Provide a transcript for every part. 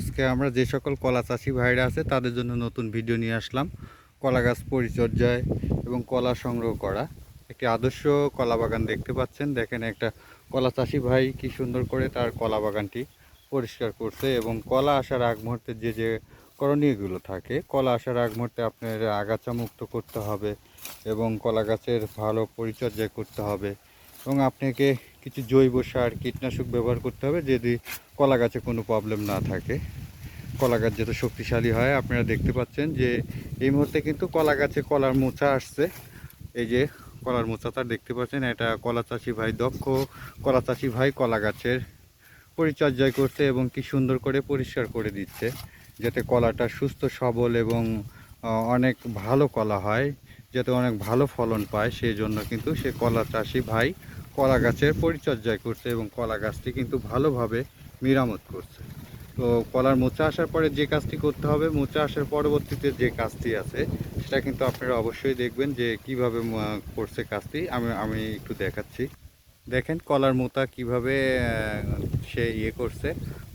আজকে আমরা যে সকল কলা চাষি ভাইরা আছে, তাদের জন্য নতুন ভিডিও নিয়ে আসলাম। কলা গাছ পরিচর্যায় এবং কলা সংগ্রহ করা। একটি আদর্শ কলা বাগান দেখতে পাচ্ছেন। দেখেন একটা কলা চাষি ভাই কি সুন্দর করে তার কলা বাগানটি পরিষ্কার করছে এবং কলা আসার আগ মুহূর্তে যে যে করণীয়গুলো থাকে, কলা আসার আগ মুহূর্তে আপনার আগাছা মুক্ত করতে হবে এবং কলা গাছের ভালো পরিচর্যা করতে হবে এবং আপনাকে কিছু জৈব সার, কীটনাশক ব্যবহার করতে হবে যদি কলা গাছে কোনো প্রবলেম না থাকে। কলা গাছ যত শক্তিশালী হয়, আপনারা দেখতে পাচ্ছেন যে এই মুহূর্তে কিন্তু কলা গাছে কলার মোচা আসছে। এই যে কলার মোচাটা দেখতে পাচ্ছেন, এটা কলা চাষি ভাই দক্ষ। কলা চাষি ভাই কলা গাছের পরিচর্যায় করতে এবং কি সুন্দর করে পরিষ্কার করে দিচ্ছে, যাতে কলাটা সুস্থ, সবল এবং অনেক ভালো কলা হয়, যাতে অনেক ভালো ফলন পায়। সেই জন্য কিন্তু সে কলা চাষি ভাই কলা গাছের পরিচর্যা করছে এবং কলা গাছটি কিন্তু ভালোভাবে মেরামত করছে। তো কলার মোচা আসার পরে যে কাজটি করতে হবে, মোচা আসার পরবর্তীতে যে কাজটি আছে, সেটা কিন্তু আপনারা অবশ্যই দেখবেন যে কীভাবে করছে কাজটি। আমি আমি একটু দেখাচ্ছি। দেখেন কলার মোতা কীভাবে সে ইয়ে করছে।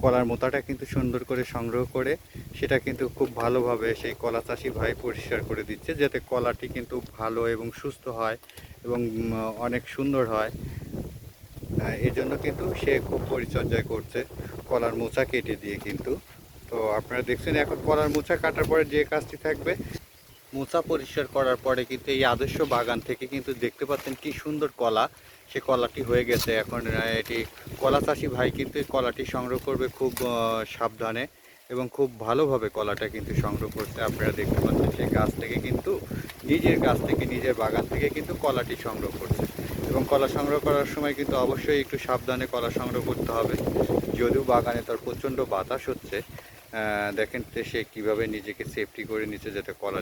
কলার মোতাটা কিন্তু সুন্দর করে সংগ্রহ করে, সেটা কিন্তু খুব ভালোভাবে সেই কলা চাষি ভাই পরিষ্কার করে দিচ্ছে, যাতে কলাটি কিন্তু ভালো এবং সুস্থ হয়। এবং অনেক সুন্দর হয়। এই জন্য কিন্তু সে খুব পরিচর্যা করছে। কলার মোচা কেটে দিয়ে কিন্তু। তো আপনারা দেখছেন এখন কলার মোচা কাটার পরে যে কাজটি থাকবে, মোচা পরিষ্কার করার পরে কিন্তু এই আদর্শ বাগান থেকে কিন্তু দেখতে পাচ্ছেন কি সুন্দর কলা। সে কলাটি হয়ে গেছে। এখন এটি কলা চাষি ভাই কিন্তু কলাটি সংগ্রহ করবে খুব সাবধানে। এবং খুব ভালোভাবে কলাটা কিন্তু সংগ্রহ করতে আপনারা দেখতে পাচ্ছেন সেই গাছ থেকে কিন্তু নিজের গাছ থেকে, নিজের বাগান থেকে কিন্তু কলাটি সংগ্রহ করছে। এবং কলা সংগ্রহ করার সময় কিন্তু অবশ্যই একটু সাবধানে কলা সংগ্রহ করতে হবে। যদিও বাগানে তার প্রচণ্ড বাতাস হচ্ছে দেখেন সে কীভাবে নিজেকে সেফটি করে নিচ্ছে যাতে কলা,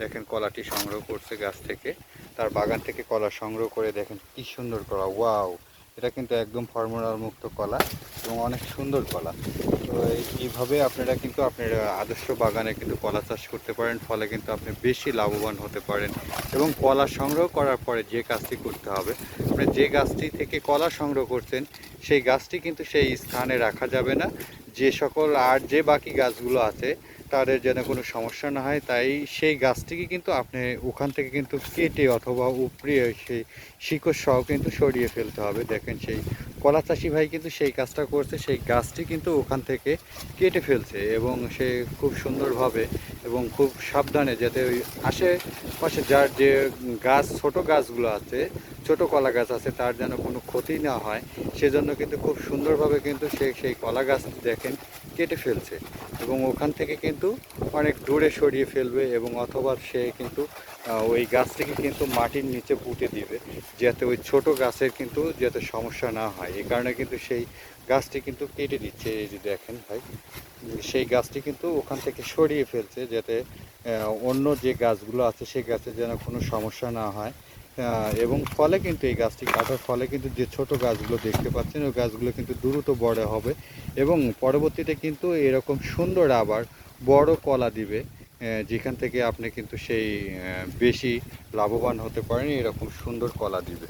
দেখেন কলাটি সংগ্রহ করছে গাছ থেকে। তার বাগান থেকে কলা সংগ্রহ করে দেখেন কি সুন্দর কলা, ওয়াও! এটা কিন্তু একদম ফর্মুলার মুক্ত কলা এবং অনেক সুন্দর কলা। এইভাবে আপনারা কিন্তু আপনার আদর্শ বাগানে কিন্তু কলা চাষ করতে পারেন, ফলে কিন্তু আপনি বেশি লাভবান হতে পারেন এবং কলা সংগ্রহ করার পরে যে কাজটি করতে হবে, আপনি যে গাছটি থেকে কলা সংগ্রহ করছেন, সেই গাছটি কিন্তু সেই স্থানে রাখা যাবে না। যে সকল আর যে বাকি গাছগুলো আছে তাদের যেন কোনো সমস্যা না হয়, তাই সেই গাছটিকে কিন্তু আপনি ওখান থেকে কিন্তু কেটে অথবা উপড়িয়ে সেই শিকড় সহ কিন্তু সরিয়ে ফেলতে হবে। দেখেন সেই কলা চাষি ভাই কিন্তু সেই কাজটা করছে, সেই গাছটি কিন্তু ওখান থেকে কেটে ফেলছে এবং সে খুব সুন্দরভাবে এবং খুব সাবধানে যাতে ওই আশেপাশে যার যে গাছ, ছোট গাছগুলো আছে ছোট কলা গাছ আছে, তার যেন কোনো ক্ষতি না হয়, সেজন্য কিন্তু খুব সুন্দরভাবে কিন্তু সে, সেই কলা গাছ দেখেন, কেটে ফেলছে। এবং ওখান থেকে কিন্তু অনেক দূরে সরিয়ে ফেলবে এবং অথবা সে কিন্তু ওই গাছটিকে কিন্তু মাটির নিচে পুঁতে দিবে, যাতে ওই ছোট গাছের কিন্তু যাতে সমস্যা না হয়। এই কারণে কিন্তু সেই গাছটি কিন্তু কেটে দিচ্ছে, এই যে দেখেন ভাই। সেই গাছটি কিন্তু ওখান থেকে সরিয়ে ফেলছে, যাতে অন্য যে গাছগুলো আছে সেই গাছের যেন কোনো সমস্যা না হয়। এবং ফলে কিন্তু এই গাছটি কাটার ফলে কিন্তু যে ছোট গাছগুলো দেখতে পাচ্ছেন, ওই গাছগুলো কিন্তু দ্রুত বড় হবে এবং পরবর্তীতে কিন্তু এরকম সুন্দর আবার বড় কলা দিবে যেখান থেকে আপনি কিন্তু সেই বেশি লাভবান হতে পারেন, এরকম সুন্দর কলা দিবে।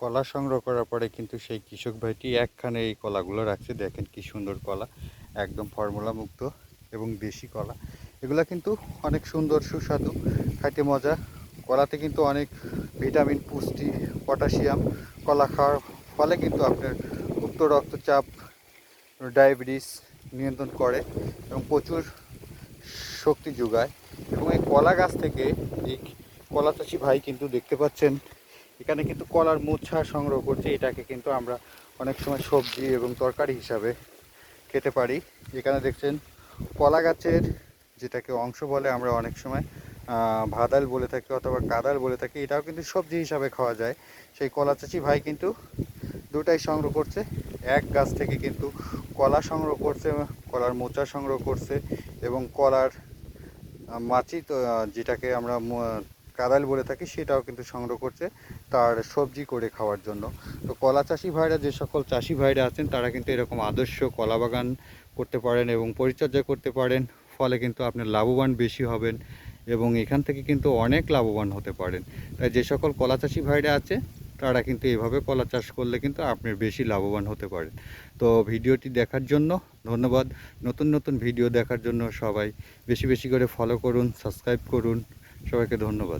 কলা সংগ্রহ করার পরে কিন্তু সেই কৃষক ভাইটি একখানে এই কলাগুলো রাখছে, দেখেন কি সুন্দর কলা, একদম ফর্মুলা মুক্ত এবং দেশি কলা। এগুলা কিন্তু অনেক সুন্দর, সুস্বাদু, খাইতে মজা, কলাতে কিন্তু অনেক ভিটামিন, পুষ্টি, পটাশিয়াম কলা খাওয়ার ফলে কিন্তু আপনার উক্ত রক্তচাপ, ডায়াবেটিস নিয়ন্ত্রণ করে এবং প্রচুর শক্তি যোগায়। এবং এই কলা গাছ থেকে এই কলা চাষি ভাই কিন্তু দেখতে পাচ্ছেন, এখানে কিন্তু কলার মোচ্ছা সংগ্রহ করছে। এটাকে কিন্তু আমরা অনেক সময় সবজি এবং তরকারি হিসাবে খেতে পারি। এখানে দেখছেন কলা গাছের যেটাকে অংশ বলে আমরা অনেক সময় ভাদাল বলে থাকি অথবা কাদাল বলে থাকি, এটাও কিন্তু সবজি হিসাবে খাওয়া যায়। সেই কলা চাষি ভাই কিন্তু দুটাই সংগ্রহ করছে। এক গাছ থেকে কিন্তু কলা সংগ্রহ করছে, কলার মোচা সংগ্রহ করছে এবং কলার মাছি তো, যেটাকে আমরা কাদাল বলে থাকি, সেটাও কিন্তু সংগ্রহ করছে তার সবজি করে খাওয়ার জন্য। তো কলা চাষি ভাইরা, যে সকল চাষি ভাইরা আছেন, তারা কিন্তু এরকম আদর্শ কলা বাগান করতে পারেন এবং পরিচর্যা করতে পারেন, ফলে কিন্তু আপনি লাভবান বেশি হবেন। এবং এখান থেকে কিন্তু অনেক লাভবান হতে পারেন। তাই যে সকল কলা চাষি ভাইরা আছে, তারা কিন্তু এভাবে কলা চাষ করলে কিন্তু আপনি বেশি লাভবান হতে পারেন। তো ভিডিওটি দেখার জন্য ধন্যবাদ। নতুন নতুন ভিডিও দেখার জন্য সবাই বেশি বেশি করে ফলো করুন সাবস্ক্রাইব করুন। সবাইকে ধন্যবাদ।